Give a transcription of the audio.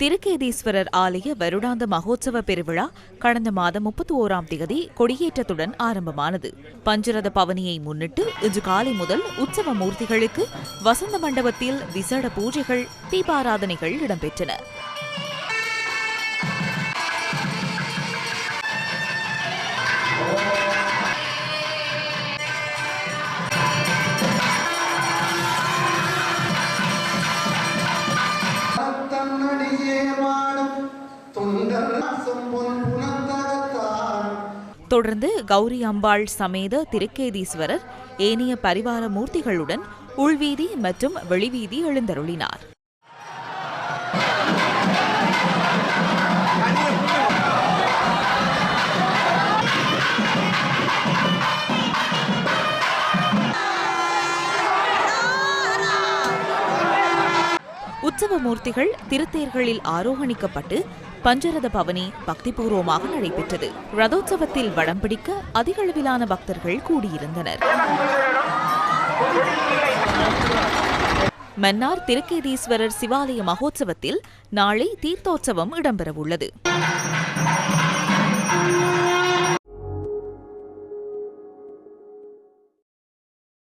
திருக்கேதீஸ்வரர் ஆலய வருடாந்த மகோத்சவ பெருவிழா கடந்த மாதம் முப்பத்தி ஓராம் தேதி கொடியேற்றத்துடன் ஆரம்பமானது. பஞ்சரத பவனியை முன்னிட்டு இன்று காலை முதல் உற்சவ மூர்த்திகளுக்கு வசந்த மண்டபத்தில் விசேட பூஜைகள் தீபாராதனைகள் இடம்பெற்றன. தொடர்ந்து கௌரி அம்பாள் சமேத திருக்கேதீஸ்வரர் ஏனைய பரிவார மூர்த்திகளுடன் உள்வீதி மற்றும் வெளிவீதி எழுந்தருளினார். உற்சவ மூர்த்திகள் திருத்தேர்களில் ஆரோகணிக்கப்பட்டு பஞ்சரத பவனி பக்திபூர்வமாக நடைபெற்றது. ரதோற்சவத்தில் வடம் பிடிக்க அதிக அளவிலான பக்தர்கள் கூடியிருந்தனர். மன்னார் திருக்கேதீஸ்வரர் சிவாலய மகோத்சவத்தில் நாளை தீர்த்தோற்சவம் இடம்பெறவுள்ளது.